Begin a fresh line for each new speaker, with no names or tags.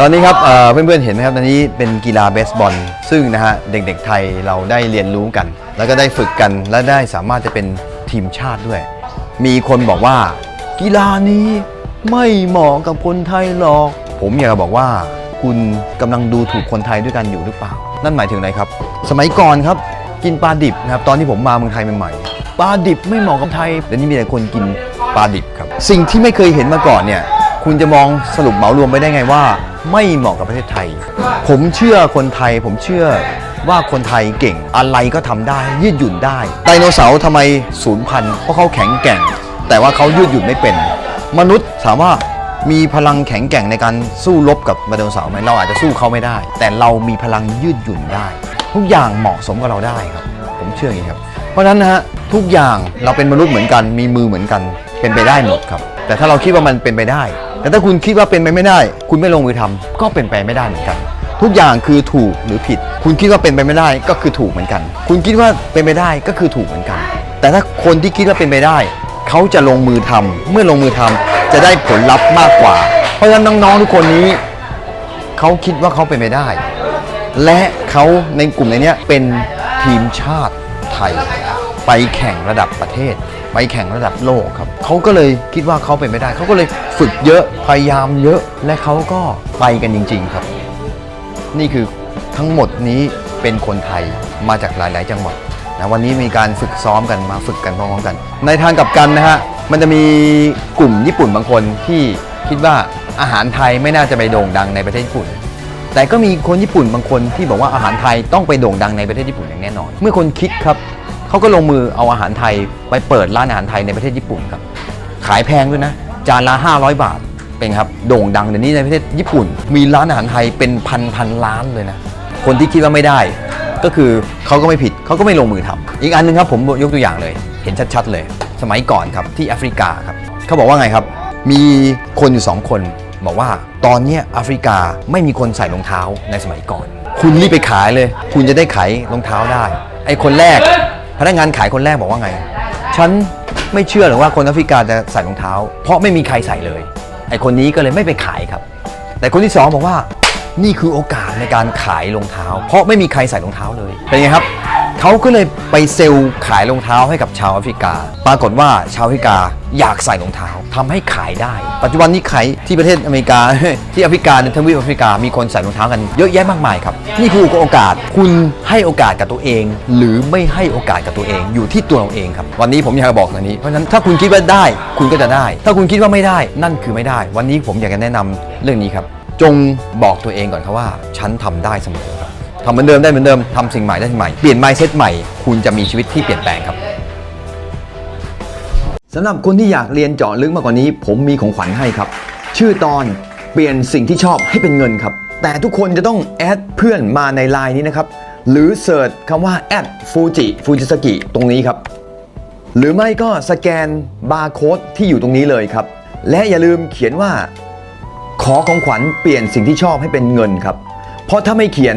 ตอนนี้ครับเพื่อนๆเห็นไหมครับตอนนี้เป็นกีฬาเบสบอล ซึ่งนะฮะเด็กๆไทยเราได้เรียนรู้กัน แล้วก็ได้ฝึกกันและได้สามารถจะเป็นทีมชาติด้วย มีคนบอกว่า กีฬานี้ไม่เหมาะกับคนไทยหรอก ผมอยากจะบอกว่าคุณกำลังดูถูกคนไทยด้วยกันอยู่หรือเปล่า นั่นหมายถึงอะไรครับ สมัยก่อนครับกินปลาดิบนะครับตอนที่ผมมาเมืองไทยใหม่ๆปลาดิบไม่เหมาะกับไทยเดี๋ยวนี้มีแต่คนกินปลาดิบครับ สิ่งที่ไม่เคยเห็นมาก่อนเนี่ยคุณจะมองสรุปเหมารวมไปได้ไงว่า ไม่เหมาะกับประเทศไทย ผมเชื่อคนไทย ผมเชื่อว่าคนไทยเก่งอะไรก็ทำได้ ยืดหยุ่นได้ไดโนเสาร์ทำไมสูญพันธุ์เพราะเขาแข็งแกร่ง แต่ว่าเขายืดหยุ่นไม่เป็น มนุษย์ถามว่ามีพลังแข็งแกร่งในการสู้รบกับไดโนเสาร์ไหมเราอาจจะสู้เขาไม่ได้ แต่เรามีพลังยืดหยุ่นได้ ทุกอย่างเหมาะสมกับเราได้ครับ ผมเชื่ออย่างนี้ครับ เพราะฉะนั้นนะฮะทุกอย่างเราเป็นมนุษย์เหมือนกัน มีมือเหมือนกัน เป็นไปได้หมดครับ แต่ถ้าเราคิดว่ามันเป็นไปได้แต่ถ้าคุณคิดว่าเป็นไปไม่ได้ คุณไม่ลงมือทำก็เป็นไปไม่ได้เหมือนกัน ทุกอย่างคือถูกหรือผิด คุณคิดว่าเป็นไปไม่ได้ก็คือถูกเหมือนกัน คุณคิดว่าเป็นไปได้ก็คือถูกเหมือนกัน แต่ถ้าคนที่คิดว่าเป็นไปได้ เขาจะลงมือทำเมื่อลงมือทำจะได้ผลลัพธ์มากกว่า เพราะฉะนั้นน้องๆทุกคนนี้เขาคิดว่าเขาเป็นไปได้ และเขาในกลุ่มในนี้เป็นทีมชาติไทย ไปแข่งระดับประเทศ ไปแข่งระดับโลกครับเขาก็เลยคิดว่าเขาเป็นไปได้ เขาก็เลยฝึกเยอะพยายามเยอะและเขาก็ไปกันจริง ๆครับ นี่คือทั้งหมดนี้เป็นคนไทยมาจากหลาย ๆ จังหวัดนะวันนี้มีการฝึกซ้อมกันมาฝึกกันพร้อมๆกัน ในทางกลับกันนะฮะมันจะมีกลุ่มญี่ปุ่นบางคนที่คิดว่าอาหารไทยไม่น่าจะไปโด่งดังในประเทศญี่ปุ่น แต่ก็มีคนญี่ปุ่นบางคนที่บอกว่าอาหารไทยต้องไปโด่งดังในประเทศญี่ปุ่นอย่างแน่นอน เมื่อคนคิดครับ เขาก็ลงมือเอาอาหารไทยไปเปิดร้านอาหารไทยในประเทศญี่ปุ่นครับ ขายแพงด้วยนะ จานละ 500 บาท เป็นครับ โด่งดังเดี๋ยวนี้ในประเทศญี่ปุ่น มีร้านอาหารไทยเป็นพันพันล้านเลยนะ คนที่คิดว่าไม่ได้ ก็คือเขาก็ไม่ผิดเขาก็ไม่ลงมือทำอีกอันหนึงครับผมยกตัวอย่างเลย เห็นชัดๆเลย สมัยก่อนครับที่แอฟริกาครับเขาบอกว่าไงครับ มีคนอยู่สองคนบอกว่าตอนนี้แอฟริกาไม่มีคนใส่รองเท้าในสมัยก่อน คุณรีบไปขายเลย คุณจะได้ขายรองเท้าได้ ไอ้คนแรก พนักงานขายคนแรกบอกว่าไง ฉันไม่เชื่อหรอกว่าคนแอฟริกาจะใส่รองเท้า เพราะไม่มีใครใส่เลย ไอคนนี้ก็เลยไม่ไปขายครับ แต่คนที่สองบอกว่านี่คือโอกาสในการขายรองเท้า เพราะไม่มีใครใส่รองเท้าเลย เป็นไงครับ เขาก็เลยไปเซลล์ขายรองเท้าให้กับชาวแอฟริกา ปรากฏว่าชาวแอฟริกาอยากใส่รองเท้าทำให้ขายได้ ปัจจุบันนี้ขายที่ประเทศอเมริกา ที่แอฟริกาในทวีปแอฟริกามีคนใส่รองเท้ากันเยอะแยะมากมายครับ นี่คือโอกาสคุณให้โอกาสกับตัวเอง หรือไม่ให้โอกาสกับตัวเองอยู่ที่ตัวเราเองครับ วันนี้ผมอยากจะบอกอย่างนี้เพราะฉะนั้นถ้าคุณคิดว่าได้ คุณก็จะได้ ถ้าคุณคิดว่าไม่ได้ นั่นคือไม่ได้ วันนี้ผมอยากจะแนะนำเรื่องนี้ครับ จงบอกตัวเองก่อนครับว่าฉันทำได้เสมอ ทำเหมือนเดิมได้เหมือนเดิมทำสิ่งใหม่ได้สิ่งใหม่ เปลี่ยน mindset ใหม่ คุณจะมีชีวิตที่เปลี่ยนแปลงครับสำหรับคนที่อยากเรียนเจาะลึกมากกว่านี้ ผมมีของขวัญให้ครับ ชื่อตอนเปลี่ยนสิ่งที่ชอบให้เป็นเงินครับ แต่ทุกคนจะต้องแอดเพื่อนมาในไลน์นี้นะครับ หรือเสิร์ชคำว่าแอดฟูจิฟูจิสกิตรงนี้ครับ หรือไม่ก็สแกนบาร์โค้ดที่อยู่ตรงนี้เลยครับ และอย่าลืมเขียนว่า ขอของขวัญเปลี่ยนสิ่งที่ชอบให้เป็นเงินครับ เพราะถ้าไม่เขียน